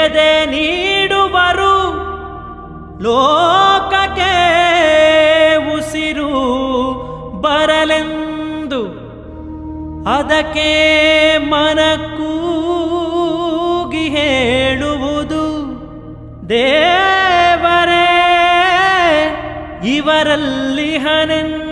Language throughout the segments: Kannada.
ಎದೆ ನೀಡುವರು ಲೋಕಕ್ಕೆ ಉಸಿರು ಬರಲೆಂದು ಅದಕ್ಕೆ ಮನಕೂಗಿ ಹೇಳುವುದು. ದೇವರೇ ಇವರಲ್ಲಿ ಹನೆಂದು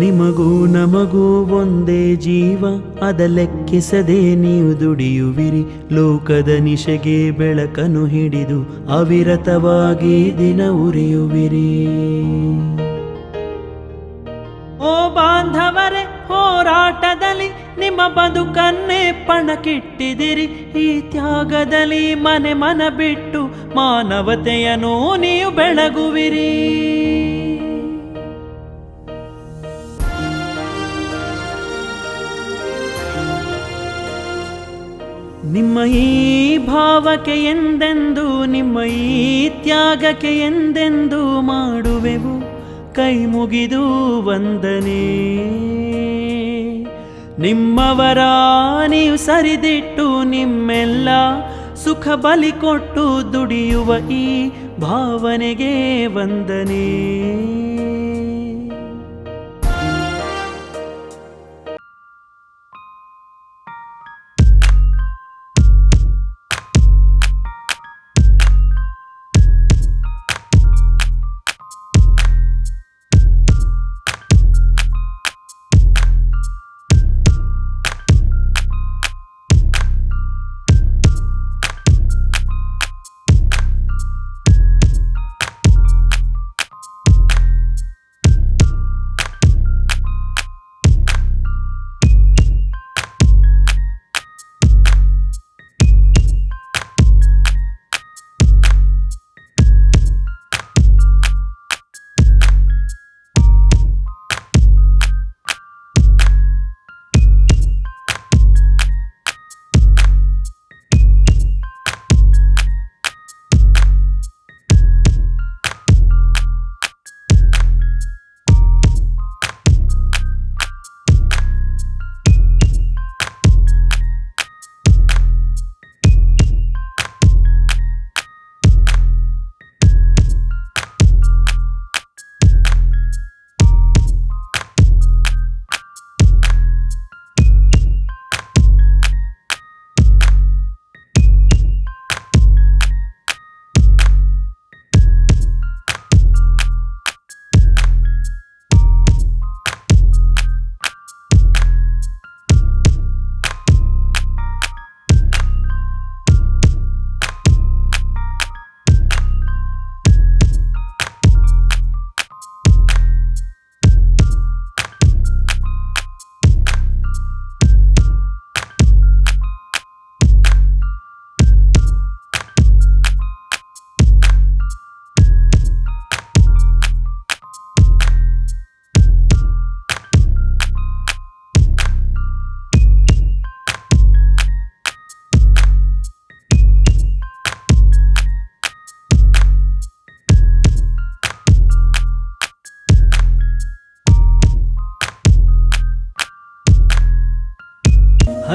ನಿಮಗೂ ನಮಗೂ ಒಂದೇ ಜೀವ ಅದ ಲೆಕ್ಕಿಸದೆ ನೀವು ದುಡಿಯುವಿರಿ. ಲೋಕದ ನಿಶೆಗೆ ಬೆಳಕನ್ನು ಹಿಡಿದು ಅವಿರತವಾಗಿ ದಿನ ಉರಿಯುವಿರಿ. ಓ ಬಾಂಧವರೇ ನಿಮ್ಮ ಬದುಕನ್ನೇ ಪಣಕ್ಕಿಟ್ಟಿದಿರಿ ಈ ತ್ಯಾಗದಲ್ಲಿ ಮನೆ ಮನ ಬಿಟ್ಟು ಮಾನವತೆಯನ್ನು ನೀವು ಬೆಳಗುವಿರಿ. ನಿಮ್ಮ ಈ ಭಾವಕ್ಕೆ ಎಂದೆಂದು, ನಿಮ್ಮ ಈ ತ್ಯಾಗಕ್ಕೆ ಎಂದೆಂದು ಮಾಡುವೆವು? ಕೈ ಮುಗಿದು ವಂದನೆ. ನಿಮ್ಮವರ ನೀವು ಸರಿದಿಟ್ಟು ನಿಮ್ಮೆಲ್ಲ ಸುಖ ಬಲಿ ಕೊಟ್ಟು ದುಡಿಯುವ ಈ ಭಾವನೆಗೆ ವಂದನೆ.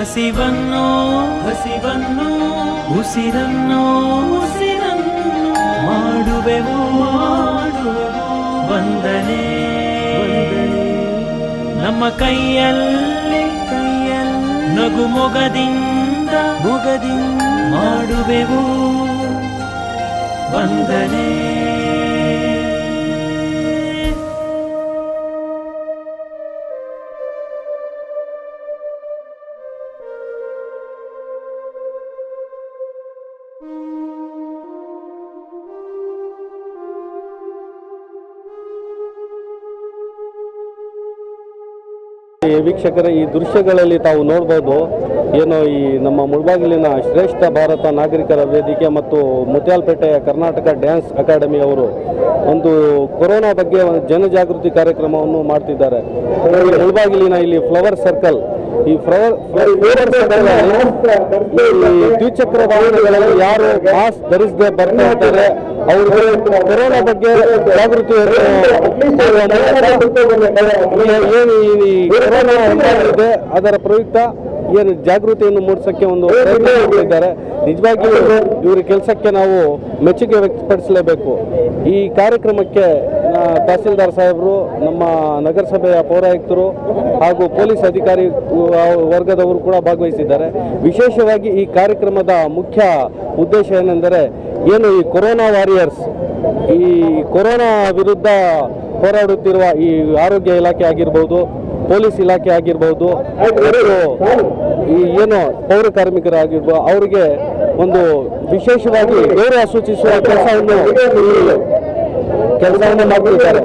ಹಸಿವನ್ನು ಹಸಿವನ್ನು ಉಸಿರನ್ನು ಉಸಿರನ್ನು ಮಾಡುವೆವು. ಮಾಡು ವಂದನೆ. ವಂದನೆ. ನಮ್ಮ ಕೈಯಲ್ಲಿ ಕೈಯಲ್ಲಿ ನಗು ಮೊಗದಿಂದ ಮೊಗದಿಂದ ಮಾಡುವೆವು. ವಂದನೆ. ವೀಕ್ಷಕರ, ಈ ದೃಶ್ಯಗಳಲ್ಲಿ ತಾವು ನೋಡ್ಬೋದು ಏನು ಈ ನಮ್ಮ ಮುಳಬಾಗಿಲಿನ ಶ್ರೇಷ್ಠ ಭಾರತ ನಾಗರಿಕರ ವೇದಿಕೆ ಮತ್ತು ಮುತ್ಯಾಲ್ಪೇಟೆಯ ಕರ್ನಾಟಕ ಡ್ಯಾನ್ಸ್ ಅಕಾಡೆಮಿ ಅವರು ಒಂದು ಕೊರೋನಾ ಬಗ್ಗೆ ಒಂದು ಜನಜಾಗೃತಿ ಕಾರ್ಯಕ್ರಮವನ್ನು ಮಾಡ್ತಿದ್ದಾರೆ. ಮುಳಬಾಗಿಲಿನ ಇಲ್ಲಿ ಫ್ಲವರ್ ಸರ್ಕಲ್ ಈ ದ್ವಿಚಕ್ರ ವಾಹನಗಳಲ್ಲಿ ಯಾರು ಮಾಸ್ಕ್ ಧರಿಸದೆ ಬರ್ತಾ ಇದ್ದಾರೆ ಅವರು ಕೊರೋನಾ ಬಗ್ಗೆ ಜಾಗೃತಿ ಏನು ಈ ಕೊರೋನಾ ಅದರ ಪ್ರಯುಕ್ತ ಏನು ಜಾಗೃತಿಯನ್ನು ಮೂಡಿಸೋಕ್ಕೆ ಒಂದು ಪ್ರಯತ್ನ ಮಾಡ್ತಿದ್ದಾರೆ. ನಿಜವಾಗಿಯೂ ಇವರ ಕೆಲಸಕ್ಕೆ ನಾವು ಮೆಚ್ಚುಗೆ ವ್ಯಕ್ತಪಡಿಸಲೇಬೇಕು. ಈ ಕಾರ್ಯಕ್ರಮಕ್ಕೆ ತಹಸೀಲ್ದಾರ್ ಸಾಹೇಬರು, ನಮ್ಮ ನಗರಸಭೆಯ ಪೌರಾಯುಕ್ತರು ಹಾಗೂ ಪೊಲೀಸ್ ಅಧಿಕಾರಿ ವರ್ಗದವರು ಕೂಡ ಭಾಗವಹಿಸಿದ್ದಾರೆ. ವಿಶೇಷವಾಗಿ ಈ ಕಾರ್ಯಕ್ರಮದ ಮುಖ್ಯ ಉದ್ದೇಶ ಏನೆಂದರೆ, ಏನು ಈ ಕೊರೋನಾ ವಾರಿಯರ್ಸ್, ಈ ಕೊರೋನಾ ವಿರುದ್ಧ ಹೋರಾಡುತ್ತಿರುವ ಈ ಆರೋಗ್ಯ ಇಲಾಖೆ ಆಗಿರ್ಬೋದು, ಪೊಲೀಸ್ ಇಲಾಖೆ ಆಗಿರ್ಬೋದು ಈ ಏನು ಪೌರ ಕಾರ್ಮಿಕರಾಗಿರ್ಬೋದು, ಅವರಿಗೆ ಒಂದು ವಿಶೇಷವಾಗಿ ಗೌರವ ಸೂಚಿಸುವ ಕೆಲಸವನ್ನು ಕೆಲಸವನ್ನು ಮಾಡ್ತಿದ್ದಾರೆ